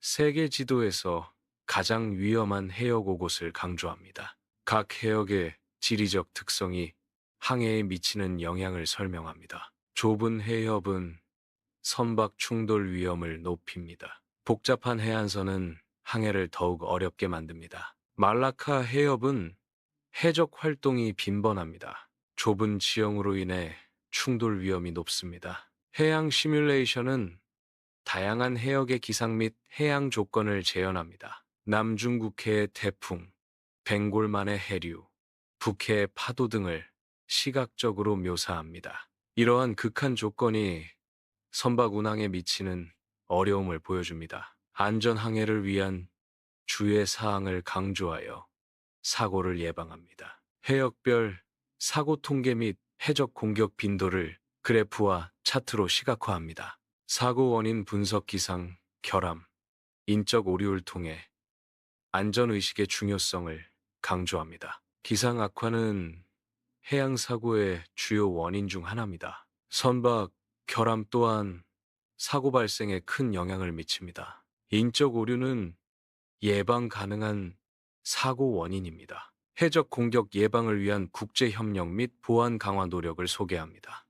세계 지도에서 가장 위험한 해역 곳을 강조합니다. 각 해역의 지리적 특성이 항해에 미치는 영향을 설명합니다. 좁은 해협은 선박 충돌 위험을 높입니다. 복잡한 해안선은 항해를 더욱 어렵게 만듭니다. 말라카 해협은 해적 활동이 빈번합니다. 좁은 지형으로 인해 충돌 위험이 높습니다. 해양 시뮬레이션은 다양한 해역의 기상 및 해양 조건을 재현합니다. 남중국해의 태풍, 벵골만의 해류, 북해의 파도 등을 시각적으로 묘사합니다. 이러한 극한 조건이 선박 운항에 미치는 어려움을 보여줍니다. 안전 항해를 위한 주의 사항을 강조하여 사고를 예방합니다. 해역별 사고 통계 및 해적 공격 빈도를 그래프와 차트로 시각화합니다. 사고 원인 분석 기상, 결함, 인적 오류를 통해 안전의식의 중요성을 강조합니다. 기상 악화는 해양 사고의 주요 원인 중 하나입니다. 선박, 결함 또한 사고 발생에 큰 영향을 미칩니다. 인적 오류는 예방 가능한 사고 원인입니다. 해적 공격 예방을 위한 국제 협력 및 보안 강화 노력을 소개합니다.